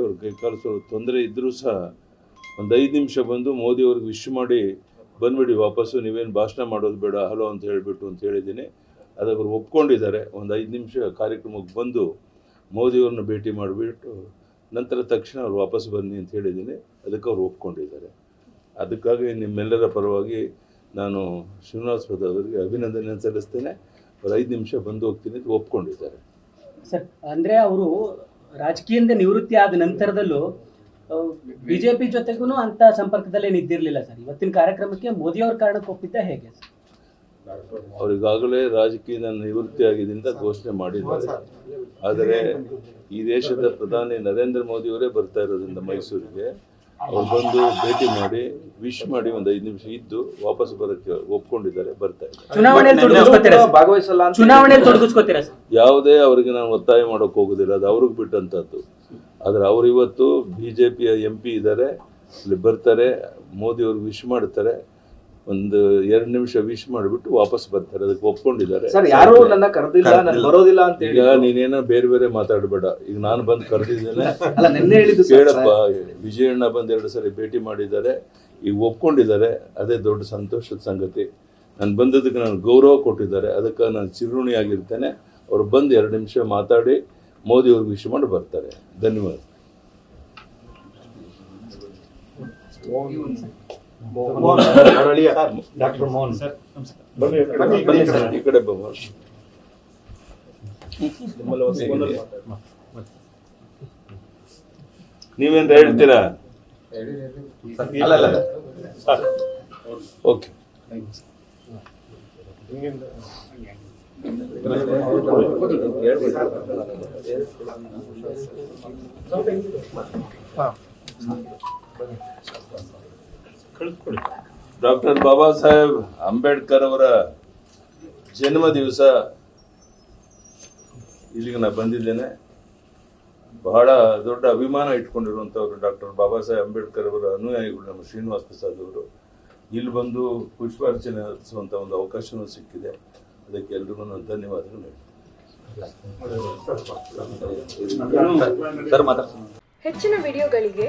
ಅವ್ರ ಕೈ ಕಾಲು ಸ್ವಲ್ಪ ತೊಂದರೆ ಇದ್ದರೂ ಸಹ ಒಂದು ಐದು ನಿಮಿಷ ಬಂದು ಮೋದಿ ಅವ್ರಿಗೆ ವಿಶ್ ಮಾಡಿ, ಬಂದ್ಬಿಡಿ ವಾಪಸ್ಸು, ನೀವೇನು ಭಾಷಣ ಮಾಡೋದು ಬೇಡ, ಹಲೋ ಅಂತ ಹೇಳಿಬಿಟ್ಟು ಅಂತ ಹೇಳಿದ್ದೀನಿ. ಅದಕ್ಕೆ ಅವ್ರು ಒಪ್ಕೊಂಡಿದ್ದಾರೆ. ಒಂದು ಐದು ನಿಮಿಷ ಕಾರ್ಯಕ್ರಮಕ್ಕೆ ಬಂದು ಮೋದಿಯವ್ರನ್ನ ಭೇಟಿ ಮಾಡಿಬಿಟ್ಟು ನಂತರ ತಕ್ಷಣ ಅವ್ರು ವಾಪಸ್ ಬನ್ನಿ ಅಂತ ಹೇಳಿದ್ದೀನಿ. ಅದಕ್ಕೆ ಅವ್ರು ಒಪ್ಕೊಂಡಿದ್ದಾರೆ. ಅದಕ್ಕಾಗಿ ನಿಮ್ಮೆಲ್ಲರ ಪರವಾಗಿ ನಾನು ಶ್ರೀನಿವಾಸ್ ಪ್ರಸಾದ್ ಅವರಿಗೆ ಅಭಿನಂದನೆ ಸಲ್ಲಿಸ್ತೇನೆ. ಅವ್ರು ಐದು ನಿಮಿಷ ಬಂದು ಹೋಗ್ತೀನಿ ಅಂತ ಒಪ್ಕೊಂಡಿದ್ದಾರೆ. ಸರ್, ಅಂದರೆ ಅವರು ರಾಜಕೀಯದಿಂದ ನಿವೃತ್ತಿ ಆದ ನಂತರದಲ್ಲೂ ಬಿಜೆಪಿ ಜೊತೆಗೂ ಅಂತ ಸಂಪರ್ಕದಲ್ಲಿ ನಿದ್ದಿರಲಿಲ್ಲ ಸರ್. ಇವತ್ತಿನ ಕಾರ್ಯಕ್ರಮಕ್ಕೆ ಮೋದಿ ಅವ್ರ ಕಾರಣಕ್ಕೆ ಒಪ್ಪಿದ್ದ ಹೇಗೆ ಅವರಿಗಾಗಲೇ ರಾಜಕೀಯದ ನಿವೃತ್ತಿ ಆಗಿದೆ ಅಂತ ಘೋಷಣೆ ಮಾಡಿದ್ದಾರೆ. ಆದರೆ ಈ ದೇಶದ ಪ್ರಧಾನಿ ನರೇಂದ್ರ ಮೋದಿಯವರೇ ಬರ್ತಾ ಇರೋದ್ರಿಂದ ಮೈಸೂರಿಗೆ ಅವ್ರು ಬಂದು ಭೇಟಿ ಮಾಡಿ ವಿಶ್ ಮಾಡಿ ಒಂದ್ ಐದು ನಿಮಿಷ ಇದ್ದು ವಾಪಸ್ ಬರಕ್ಕೆ ಒಪ್ಕೊಂಡಿದ್ದಾರೆ ಬರ್ತಾ ಇದ್ದಾರೆ. ಭಾಗವಹಿಸಲ್ಲ ಯಾವುದೇ ಅವರಿಗೆ ನಾನು ಒತ್ತಾಯ ಮಾಡೋಕೆ ಹೋಗೋದಿಲ್ಲ ಅದು ಅವ್ರಿಗೆ ಬಿಟ್ಟಂತದ್ದು. ಆದ್ರೆ ಅವ್ರು ಇವತ್ತು ಬಿಜೆಪಿಯ ಎಂ ಪಿ ಇದ್ದಾರೆ ಇಲ್ಲಿ ಬರ್ತಾರೆ ಮೋದಿ ಅವ್ರಿಗೆ ವಿಶ್ ಮಾಡ್ತಾರೆ. ಒಂದು ಎರಡು ನಿಮಿಷ ವಿಶ್ ಮಾಡಿಬಿಟ್ಟು ವಾಪಸ್ ಬರ್ತಾರೆ. ಅದಕ್ಕೆ ಒಪ್ಕೊಂಡಿದ್ದಾರೆ. ಸರ್ ಯಾರು ನನ್ನ ಕರೆದಿಲ್ಲ ನಾನು ಬರೋದಿಲ್ಲ ಅಂತ ಹೇಳಿ ಈಗ ನೀನೇನೋ ಬೇರೆ ಬೇರೆ ಮಾತಾಡಬೇಡ. ಈಗ ನಾನು ಬಂದು ಕರೆದಿದ್ದೇನೆ. ಅಲ್ಲ ನಿನ್ನೆ ಹೇಳಿದ್ದು ಕೇಳಪ್ಪ ವಿಜಯಣ್ಣ ಬಂದು ಎರಡು ಸರಿ ಭೇಟಿ ಮಾಡಿದ್ದಾರೆ. ಈಗ ಒಪ್ಕೊಂಡಿದ್ದಾರೆ. ಅದೇ ದೊಡ್ಡ ಸಂತೋಷದ ಸಂಗತಿ. ನಾನು ಬಂದದಕ್ಕೆ ನಾನು ಗೌರವ ಕೊಟ್ಟಿದ್ದಾರೆ. ಅದಕ್ಕೆ ನಾನು ಚಿರುಣಿಯಾಗಿರ್ತೇನೆ ಅವ್ರು ಬಂದು ಎರಡು ನಿಮಿಷ ಮಾತಾಡಿ ಮೋದಿ ಅವ್ರಿಗೆ ವಿಶ್ ಮಾಡಿ ಬರ್ತಾರೆ. ಧನ್ಯವಾದ. ಡಾಕ್ಟರ್ ಮೋಹನ್ ಈ ಕಡೆ ನೀವೇನ್ ಹೇಳ್ತೀರಾ? ಓಕೆ ಡಾಕ್ಟರ್ ಬಾಬಾ ಸಾಹೇಬ್ ಅಂಬೇಡ್ಕರ್ ಅವರ ಜನ್ಮ ದಿವಸ ಇಲ್ಲಿಗೆ ನಾ ಬಂದಿದ್ದೇನೆ. ಬಹಳ ದೊಡ್ಡ ಅಭಿಮಾನ ಇಟ್ಕೊಂಡಿರುವಂಥವ್ರು ಡಾಕ್ಟರ್ ಬಾಬಾ ಸಾಹೇಬ್ ಅಂಬೇಡ್ಕರ್ ಅವರ ಅನುಯಾಯಿಗಳು ನಮ್ಮ ಶ್ರೀನಿವಾಸ್ ಪ್ರಸಾದ್ ಅವರು. ಇಲ್ಲಿ ಬಂದು ಪುಷ್ಪಾರ್ಚನೆ ನಡೆಸುವಂಥ ಒಂದು ಅವಕಾಶವೂ ಸಿಕ್ಕಿದೆ. ಅದಕ್ಕೆ ಎಲ್ರಿಗೂ ನಾನು ಧನ್ಯವಾದಗಳು ಹೇಳ್ತೀನಿ. ಹೆಚ್ಚಿನ ವಿಡಿಯೋಗಳಿಗೆ